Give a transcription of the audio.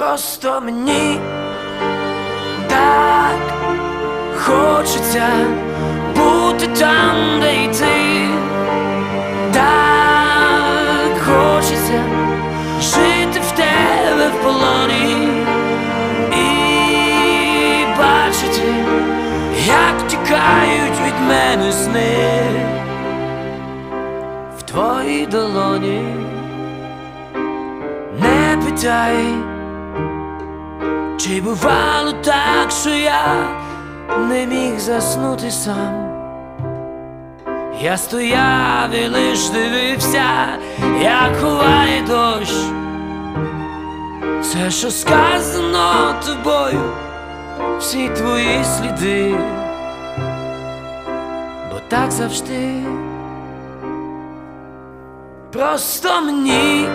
Просто мені так хочеться бути там, де й ти. Так хочеться жити в тебе в полоні і бачити, як тікають від мене сни в твоїй долоні. Не питай, чи бувало так, що я не міг заснути сам. Я стояв і лиш дивився, як ховає дощ. Все, що сказано тобою, всі твої сліди, бо так завжди. Просто мені